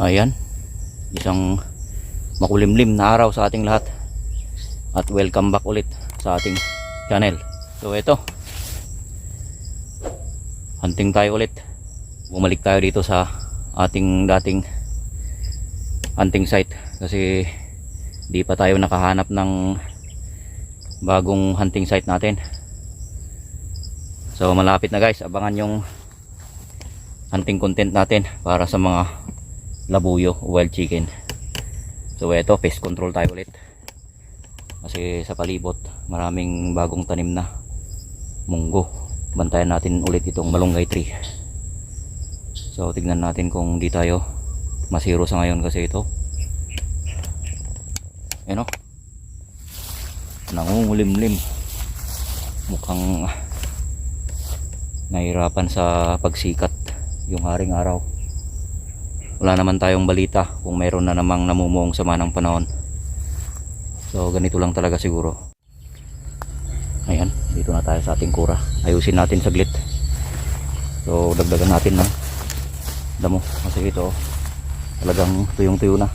Ayan. Isang makulimlim na araw sa ating lahat. At welcome back ulit sa ating channel. So ito. Hunting tayo ulit. Bumalik tayo dito sa ating dating hunting site kasi di pa tayo nakahanap ng bagong hunting site natin. So malapit na guys, abangan yung hunting content natin para sa mga labuyo, wild chicken. So eto, pest control tayo ulit. Kasi sa palibot, maraming bagong tanim na munggo. Bantayan natin ulit itong malunggay tree. So tignan natin kung di tayo masiro sa ngayon kasi ito. Ano? Nangungulimlim. Mukhang nahirapan sa pagsikat yung haring araw wala naman tayong balita kung mayroon na namang namumuong sama ng panahon. So ganito lang talaga siguro. Ayan dito na tayo sa ating kura. Ayusin natin saglit. So dagdagan natin ng damo. Kasi ito talagang tuyong tuyo na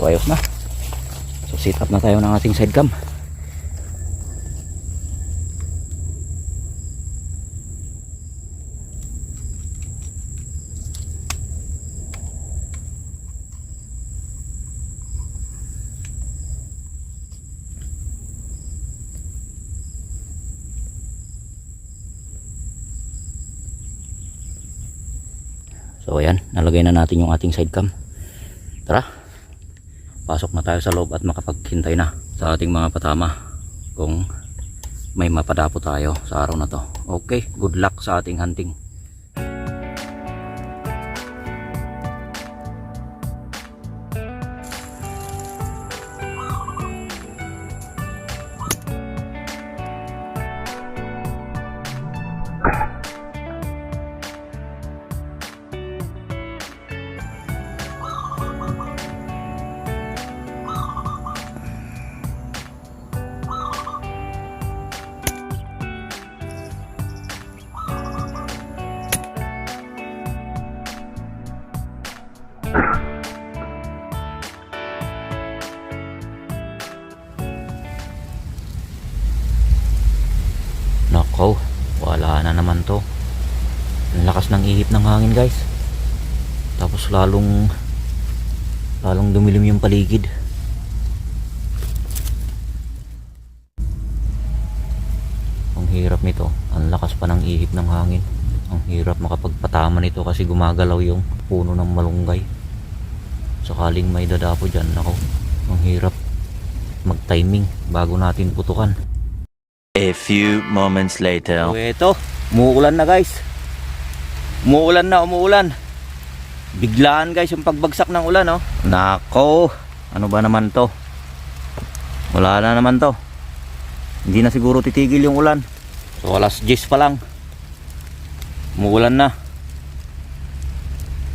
So ayos na. So sit up na tayo ng ating side cam. So ayan, nalagay na natin yung ating side cam. Tara. Pasok na tayo sa loob at makapaghintay na sa ating mga patama kung may mapadapo tayo sa araw na to. Okay, good luck sa ating hunting. Nako, wala na naman to. Ang lakas ng ihip ng hangin guys. Tapos lalong lalong dumilim yung paligid. Ang hirap nito. Ang lakas pa ng ihip ng hangin. Ang hirap makapagpatama nito kasi gumagalaw yung puno ng malunggay. Sakaling may dadapo dyan, nako. Ang hirap mag-timing bago natin putukan. A few moments later. Ito, umuulan na guys. Umuulan na, umuulan. Biglaan guys yung pagbagsak ng ulan, oh. Nako, ano ba naman to? Wala na naman to. Hindi na siguro titigil yung ulan. So alas 10 pa lang. Umuulan na.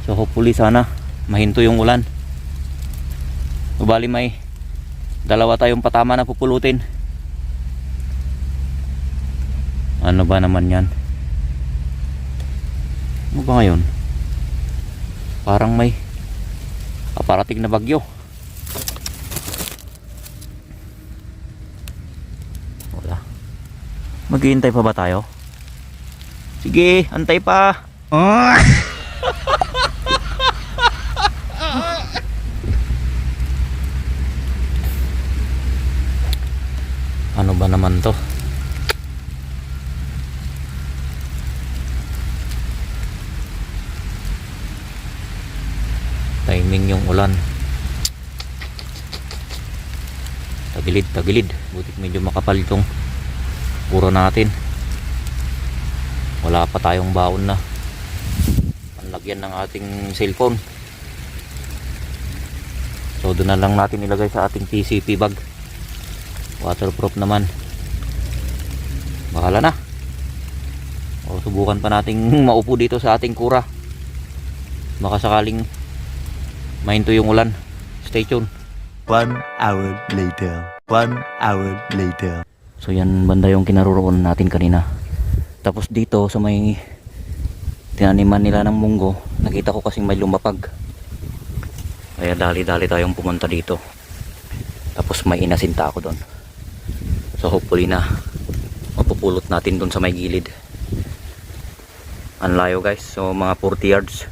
So hopefully sana mahinto yung ulan. Bali may dalawa tayong patama na pupulutin. Ano ba naman yan? Ano ba ngayon? Parang may paparating na bagyo. Wala. Maghihintay pa ba tayo? Sige, antay pa. Ah! ano ba naman to? timing yung ulan tagilid butik medyo makapal itong puro natin. Wala pa tayong baon na panlagyan ng ating cellphone. So doon na lang natin ilagay sa ating PCP bag. Waterproof naman. Bahala na. O subukan pa nating maupo dito sa ating kura. Baka sakaling mahinto yung ulan. Stay tuned. One hour later. One hour later. So yan banda yung kinaroroon natin kanina. Tapos dito sa may tinaniman nila ng munggo, nakita ko kasing may lumapag. Kaya dali-dali tayong pumunta dito. Tapos may inasinta ako doon. So hopefully na mapupulot natin doon sa may gilid. Ang guys. So mga 40 yards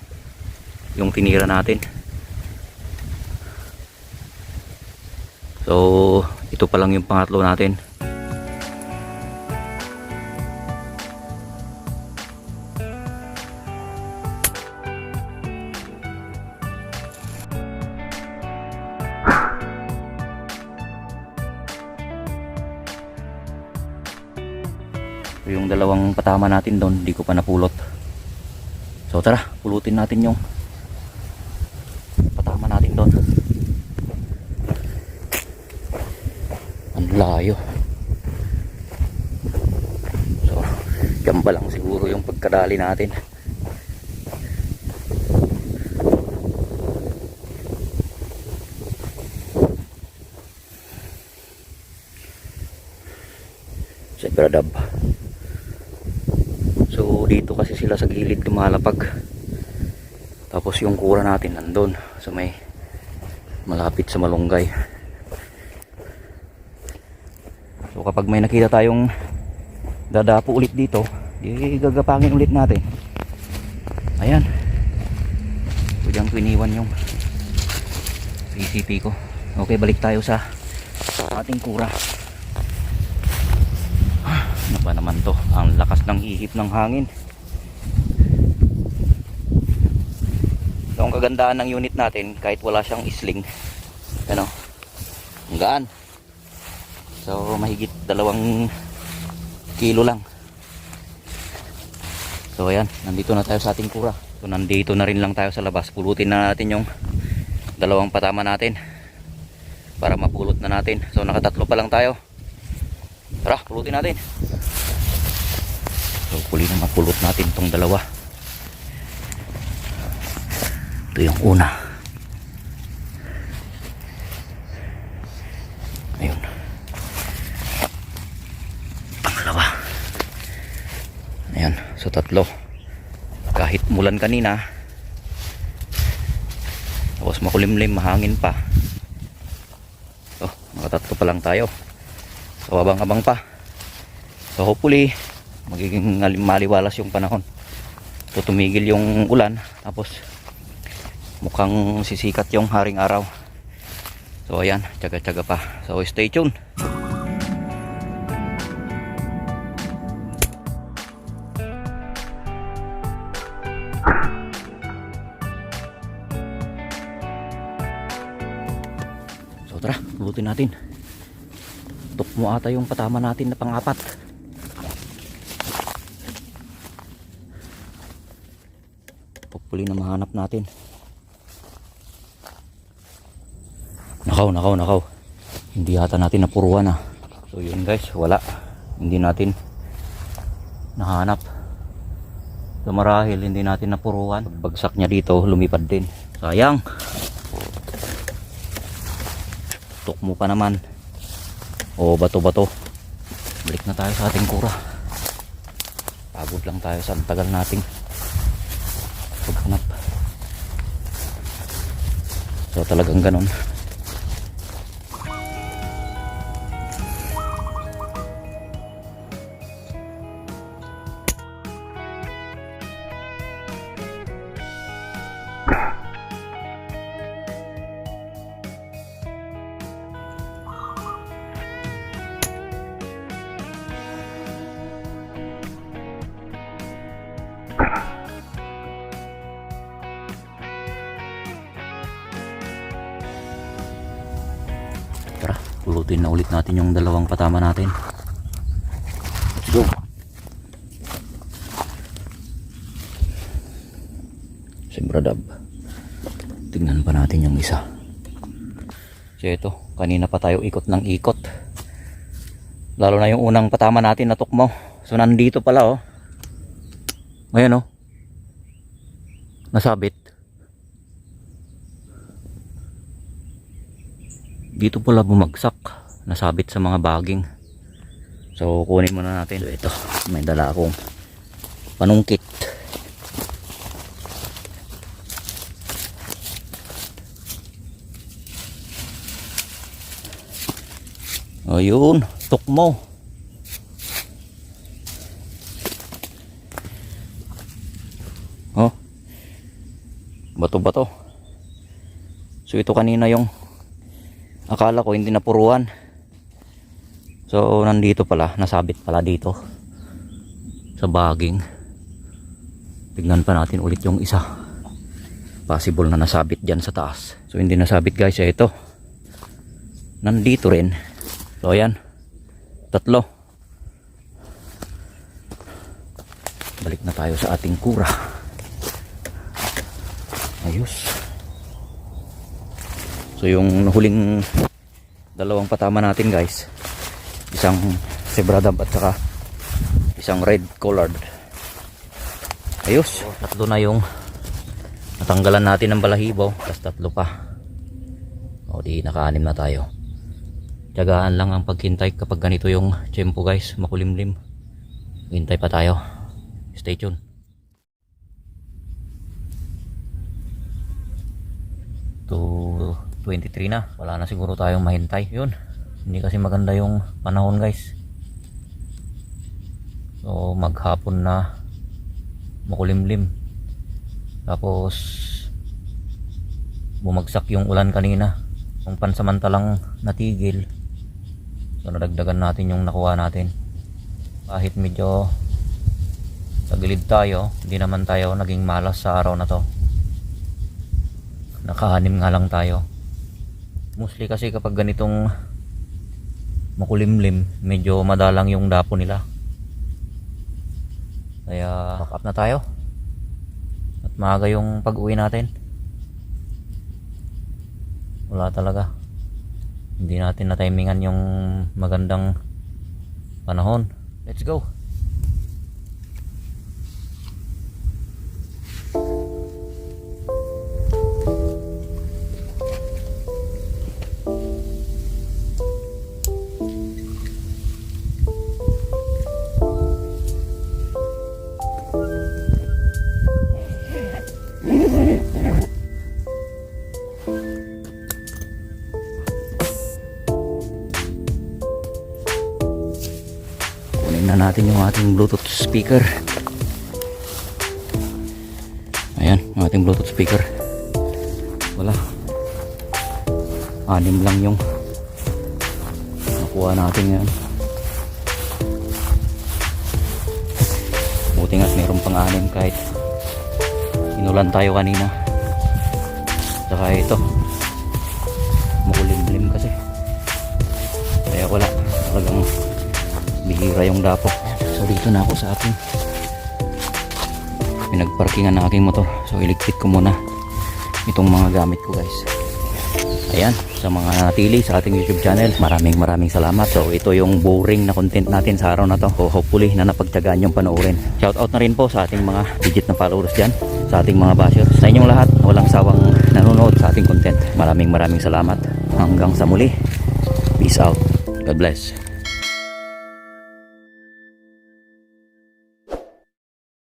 yung tinira natin. So ito pa lang yung pangatlo natin. Yung dalawang patama natin doon, hindi ko pa napulot. So tara, pulutin natin yung patama natin doon. Ang layo. So, yan pa lang siguro yung pagkadali natin. Sa Gradab. So, dito kasi sila sa gilid lumalapag. Tapos yung kura natin nandun sa may malapit sa malunggay. So kapag may nakita tayong dadapo ulit dito, di gagapangin ulit natin. Ayan. Pwedeng ko iniwan yung PCP ko. Okay, balik tayo sa ating kura. Ano ba naman to? Ang lakas ng ihip ng hangin. So, ang kagandahan ng unit natin, kahit wala siyang isling, ano, ang gaan. So mahigit dalawang kilo lang. So ayan, nandito na tayo sa ating kura. So nandito na rin lang tayo sa labas. Pulutin na natin yung dalawang patama natin para mapulot na natin. So nakatatlo pa lang tayo. Tara, pulutin natin. So huli na mapulot natin tong dalawa. Ito yung una. Ayun. Pangalawa. Ayan, so tatlo. Kahit mulan kanina, tapos makulimlim, mahangin pa. So, nakatatlo pa lang tayo. So, abang-abang pa. So, hopefully, magiging maliwalas yung panahon. So, tumigil yung ulan. Tapos, mukhang sisikat yung haring araw. So, ayan, tsaga-tsaga pa. So, stay tuned. Natin. Tok mo ata yung patama natin na pang-apat. Hopefully na mahanap natin. Nakaw, nakaw, nakaw. Hindi yata natin napuruan ah. So yun guys, wala. Hindi natin nahanap. So marahil hindi natin napuruan. Pagbagsak niya dito, lumipad din. Sayang. Tuk mo pa naman. O bato-bato. Balik na tayo sa ating kura. Pagod lang tayo sa tagal nating paghanap. So talagang ganon. Pulutin na ulit natin yung dalawang patama natin. Let's go. Sembradab. Tingnan pa natin yung isa. So ito, kanina pa tayo ikot ng ikot. Lalo na yung unang patama natin na tukmo. So nandito pala oh. Ngayon oh. Nasabit. Dito pala bumagsak. Nasabit sa mga baging. So kunin muna natin. So ito, may dala akong panungkit. Ayun, tukmo. Oh. Bato-bato. So ito kanina yung akala ko hindi napuruan. So nandito pala, nasabit pala dito sa baging. Tignan pa natin ulit yung isa. Possible na nasabit dyan sa taas. So hindi nasabit guys, eh, ito. Nandito rin. So ayan. Tatlo. Balik na tayo sa ating kura. Ayos. So yung huling dalawang patama natin guys. Isang sebradab at saka isang red collared. Ayos. Tatlo na yung natanggalan natin ng balahibo. Tapos tatlo pa. O di nakaanim na tayo. Tiyagaan lang ang paghintay kapag ganito yung tiyempo guys, makulimlim. Hintay pa tayo. Stay tuned. To 23 na. Wala na siguro tayong mahintay. Yun. Hindi kasi maganda yung panahon guys. So maghapon na makulimlim. Tapos bumagsak yung ulan kanina. Kung pansamantalang natigil, So nadagdagan natin yung nakuha natin. Kahit medyo sa gilid tayo, hindi naman tayo naging malas sa araw na to. Nakahanim nga lang tayo. Mostly kasi kapag ganitong makulimlim, medyo madalang yung dapo nila. Kaya pack up na tayo. At maaga yung pag-uwi natin. Wala talaga hindi natin na timingan yung magandang panahon let's go natin yung ating bluetooth speaker. Ayan yung ating bluetooth speaker. Wala. Anim lang yung nakuha natin yan buti nga't mayroon pang anim kahit inulan tayo kanina. Saka ito. Makulimlim kasi. Kaya wala. Talagang bihira yung dapo so dito na ako sa ating pinagparkingan ng aking motor. So iligpit ko muna itong mga gamit ko guys. Ayan sa mga natili sa ating youtube channel maraming maraming salamat. So ito yung boring na content natin sa araw na to. So hopefully na napagtyagaan yung panoorin. Shout out na rin po sa ating mga digit na followers dyan sa ating mga bashers. Sa inyong lahat walang sawang nanonood sa ating content. Maraming maraming salamat. Hanggang sa muli. Peace out. God bless